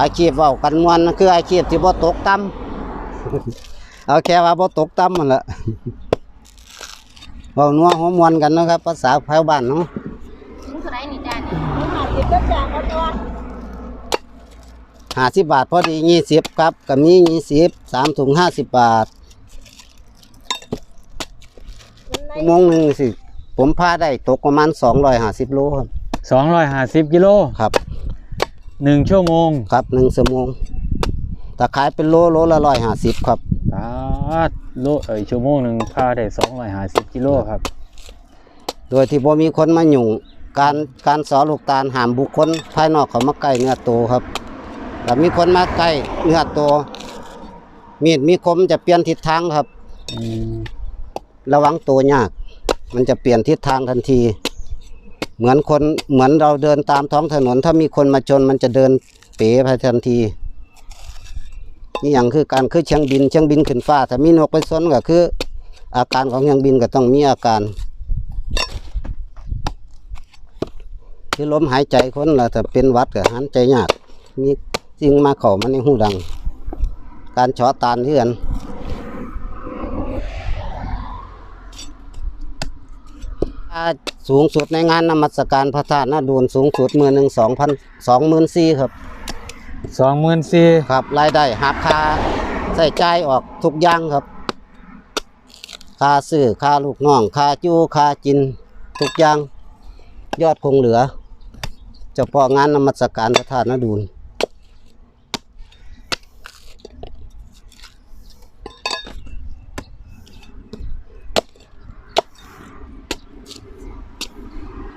อาชีพเว้ากันมวนคืออาชีพที่บ่ตกต่ำเอาแค่ว่าบ่ตกต่ำมันละเว้านัวหัวมวนกันเนาะครับ ภาษาชาวบ้านเนาะถุงเท่าไหรนี่จ้านี่หาสิบก็จางก็ตัวห้าสิบบาทพอดียี่สิบครับกับมียี่สิบสามถุงห้าสิบบาทมันในชั่วโมงหนึ่งสิ ผมพาได้ตกประมาณสองร้อยห้าสิบโลครับสองร้อยห้าสิบกิโลครับ หนึ่งชั่วโมงครับหนึ่งชั่วโมงแต่ขายเป็นโลโลละร้อยห้าสิบครับตาดโลเอ้ยชั่วโมงหนึ่งพาได้สองร้อยห้าสิบกิโลครับ โดยที่บ่มีคนมายุ่งการการสอนลูกตาลห้ามบุคคลภายนอกเขามาใกล้เนื้อโตครับแต่มีคนมาใกล้เนื้อโตมีดมีคมจะเปลี่ยนทิศทางครับอืมระวังตัวยาก มันจะเปลี่ยนทิศทางทันที เหมือนคนเหมือนเราเดินตามท้องถนน ถ้ามีคนมาชนมันจะเดินเป๋ไปทันที นี่อย่างคือการคือเชียงบินเชียงบินขึ้นฟ้า ถ้ามีนกไปชนก็คือ อาการของเชียงบินก็ต้องมีอาการคือล้มหายใจคนละถ้าเป็นวัดก็หันใจยากมีสิ่งมาเข้ามาในหูดัง การเฉาะตานเทือน ค่า สูงสุดในงานนมัสการพระธาตุนาดูนสูงสุดมือหนึ่งสองพันสองหมื่นสี่ครับสองหมื่นสี่ครับรายได้หักค่าใส่ใจายออกทุกอย่างครับค่าซื้อค่าลูกน้องค่าจู้ค่าจินทุกอย่างยอดคงเหลือเฉพาะงานนมัสการพระธาตุนาดูน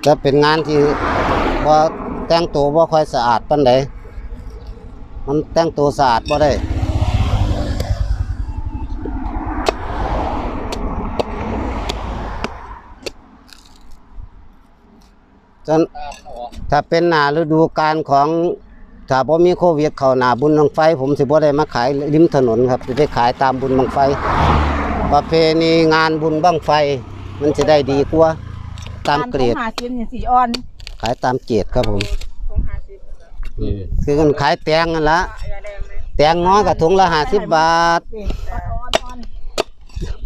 จะเป็นงานที่ว่าแต่งตัวว่าค่อยสะอาดปานใดมันแต่งตัวสะอาดบ่ได้จนถ้าเป็นหนาฤดูกาลของถ้าบ่มีโควิดเขาหนาบุญบังไฟ ผมสิบ่ได้มาขายริมถนนครับสิได้ขายตามบุญบังไฟ ประเพณีงานบุญบังไฟ มันจะได้ดีกว่า ตามเกรดหาสิบเนี่ยสีอ่อน ขายตามเกรดครับผมของหาสิบอืมคือกันขายแตงนั่นละแตงน้อยกับถุงละห้าสิบบาทสิอ่อนอ่อน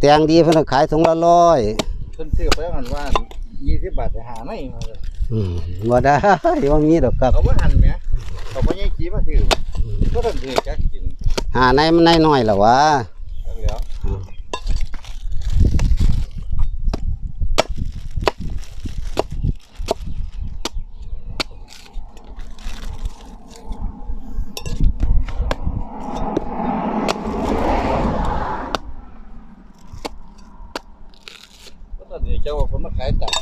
แตงดีเพิ่นก็ขายถุงละร้อยเพิ่นซื้อไปมันว่า20บาทจะหาไม่มาเลยอืมบ่ได้ว่ามีดอกครับเขาบ่หันแหมเขาบ่ใหญ่จีมาซื้อก็ต้องซื้อจักกินหาในมันในน้อยล่ะวะ เอาแล้ว ก็ตอนนี้เจ้าว่าคนมาขายตับ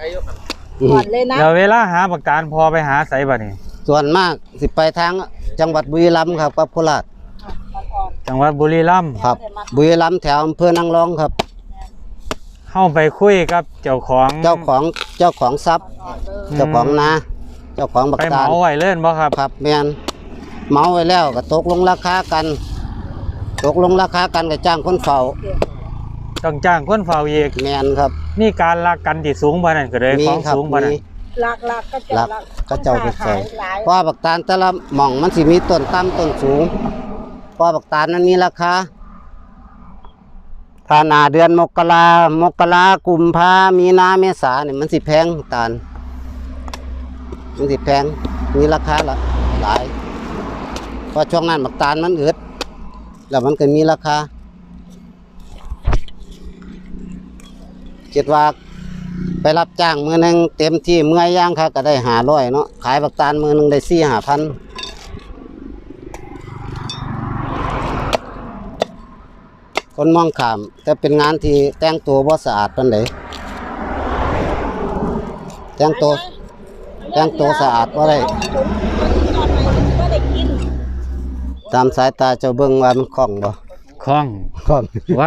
คนมาขายอยกหันอืมอ่อนเลยนะแล้วเวลาหาปากการพอไปหาใส่บ่นี่ส่วนมากสิไปทางจังหวัดบุรีรัมย์ครับกับโคราชอ่อนจังหวัดบุรีรัมย์ครับ บุรีรัมย์แถวอำเภอนางรองครับ เข้าไปคุยกับเจ้าของเจ้าของเจ้าของทรัพย์อ่อนเลยเจ้าของนา เจ้าของบักไปเหตาลมาไว้เล่นบ่ครับ ครับแมนเมาไว้แล้วก็ตกลงราคากัน ตกลงราคากันก็จ้างคนเฝ้า ต้องจ้างคนเฝ้าอีกแมนครับมีการลักกันที่สูงบ่นั่นก็เลยมีของครับสูงบ่นั่นมี หลักหลักก็หลัเจ้ากหลักก็เจ้าไปใส่ขายหลายเพราะว่าบักตาลแต่ละหม่องมันสิมีต้นต่ำต้นสูงเพราะบักตาลนั้นมีราคาถ้าหนาเดือนมกรามกรากุมภามีนาเมษาเนี่ยมันสิแพงตาลมันสิแพงมีราคาละหลายเพราะช่วงนั้นบักตาลมันอืดแล้วมันก็มีราคา คิดว่า ไปรับจ้างมือหนึ่งเต็มที่เมื่อยย่างค่ะก็ได้หาร้อยเนาะขายบักตาลมือหนึ่งได้สี่หาพันคนมองขาม แต่เป็นงานที่แต่งตัวบ่สะอาดปานใดแต่งตัวแต่งตัวสะอาดบ่ได้ก็ได้กินตามสายตาเจ้าเบิ่งว่ามันคล่องบ่คล่องคล่องไว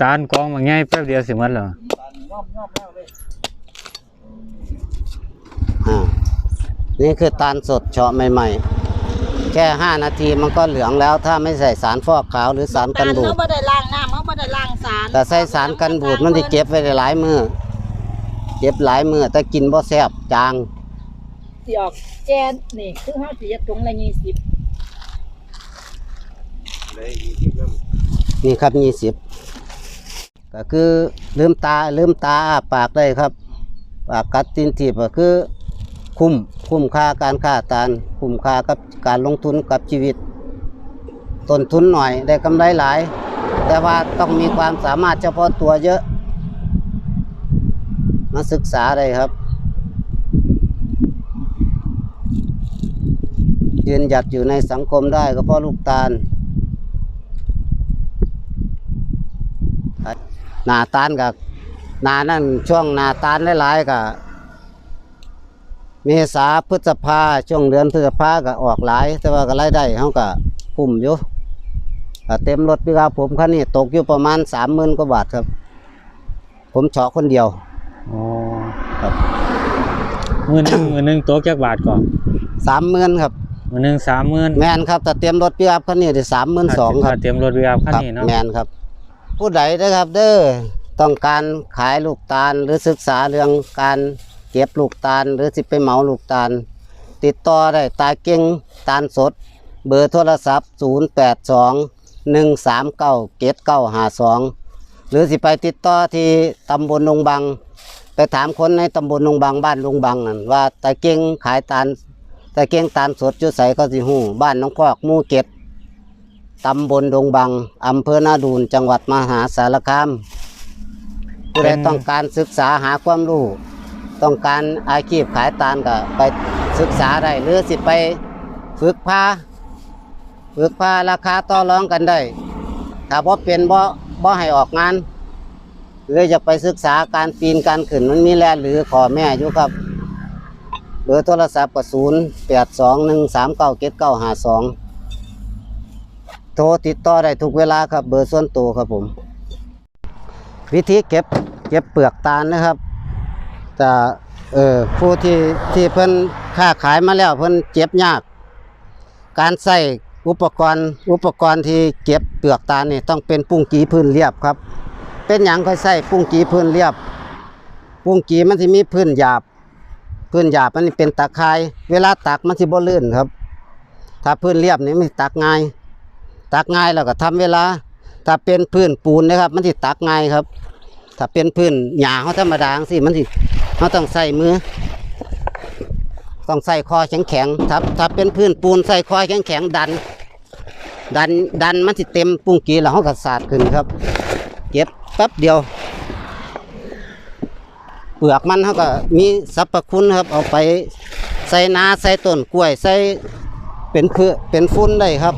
ตาลกองมาง่ายแป๊บเดียวสิหมันแล้วอ่านี่คือตาลสดเฉาะใหม่ๆ แค่ห้านาทีมันก็เหลืองแล้วถ้าไม่ใส่สารฟอกขาวหรือสารกันบูด เขาบ่ได้ล้างน้ำเขาบ่ได้ล้างสารแต่ใส่สารกันบูดมันจะเก็บไว้ได้หลายมือเก็บหลายมือแต่กินบ่แซ่บจาง สิออกแกนนี่คือเฮาสิเฮ็ดถุงละ20เลยอีกน้ำนี่ครับยี่สิบ ก็คือลืมตาลืมตาปากได้ครับ ปากกัดตินทีบก็คือคุ้มคุ้มค่าการค่าตานคุ้มค่ากับการลงทุนกับชีวิตต้นทุนหน่อยได้กำไรหลาย แต่ว่าต้องมีความสามารถเฉพาะตัวเยอะ มาศึกษาได้ครับ ยืนหยัดอยู่ในสังคมได้ก็เพราะลูกตาล ห นาตานกับนานั่นช่วงหนาตานหลายๆกับเมษาพฤษภาช่วงเดือนพฤษภาก็ออกหลาย แต่ว่าก็รายได้เขาก็คุ้มอยู่ก็เต็มรถพี่ครับผมคันนี้ตกอยู่ประมาณสามหมื่นกว่าบาทครับ ผมเฉาะคนเดียวอ๋อครับมือหนึงมือหนึงโต๊ะจักบาทก่อนสามหมื่นครับมือหนึงสามหมื่นแมนครับแต่เตรียมรถพี่ครับคันนี้ได้สามหมื่นสองครับถ้าเตรียมรถวิอาคันครับนี้เนาะแมนครับ ผู้ใดนะครับ เด้อต้องการขายลูกตาล หรือศึกษาเรื่องการเก็บลูกตาล หรือสิไปเหมาลูกตาล ติดต่อได้ตาเก่งตาลสด เบอร์โทรศัพท์ 0 8 2 1 3 9 7 9 5 2 หรือสิไปติดต่อที่ตำบลลงบัง ไปถามคนในตำบลลงบังบ้านลงบังนั่นว่าตาเก่งขายตาลตาเก่งตาลสดจุดใสเขาสิหูบ้านน้องพอกมู่เก็ด ตำบลดงบัง อำเภอนาดูน จังหวัดมหาสารคามผู้ใดต้องการศึกษาหาความรู้ ต้องการอาชีพขายตาลก็ไปศึกษาได้ หรือสิไปฝึกพาฝึกพาราคาต่อรองกันได้ ถ้าบ่เป็นบ่บ่ให้ออกงาน หรือจะไปศึกษาการปีนการขึ้นมันมีแลหรือขอแม่อยู่ครับเบอร์โทรศัพท์ก็ศูนย์แปดสองหนึ่งสามเก้าเจ็ดเก้าห้าสอง โทรติดต่อได้ทุกเวลาครับเบอร์ส่วนตัวครับผม วิธีเก็บเก็บเปลือกตาลนะครับแต่เออผู้ที่ที่เพิ่นค้าขายมาแล้วเพิ่นเจ็บยาก การใส่อุปกรณ์อุปกรณ์ที่เก็บเปลือกตาลนี่ต้องเป็นปุ้งกีพื้นเรียบครับ เป็นหยังค่อยใส่ปุ้งกีพื้นเรียบ ปุ้งกีมันสิมีพื้นหยาบ พื้นหยาบมันเป็นตะไคร้เวลาตักมันสิบ่ลื่นครับ ถ้าพื้นเรียบนี่มันตักง่าย ตักง่ายแล้วก็ทำเวลา ถ้าเป็นพื้นปูนนะครับ มันสิตักง่ายครับ ถ้าเป็นพื้นหญ้าเขาธรรมดาสิมันสิเขาต้องใส่มือ ต้องใส่คอแข็งแข็งถ้าถ้าเป็นพื้นปูนใส่คอแข็งแข็งดัน ดันดันมันสิเต็มปุ้งกีแล้วเขาก็สาดขึ้นครับ เก็บแป๊บเดียว เปลือกมันเขาก็มีสรรพคุณครับ เอาไปใส่นาใส่ต้นกล้วยใส่เป็นคือเป็นฟุ้นได้ครับ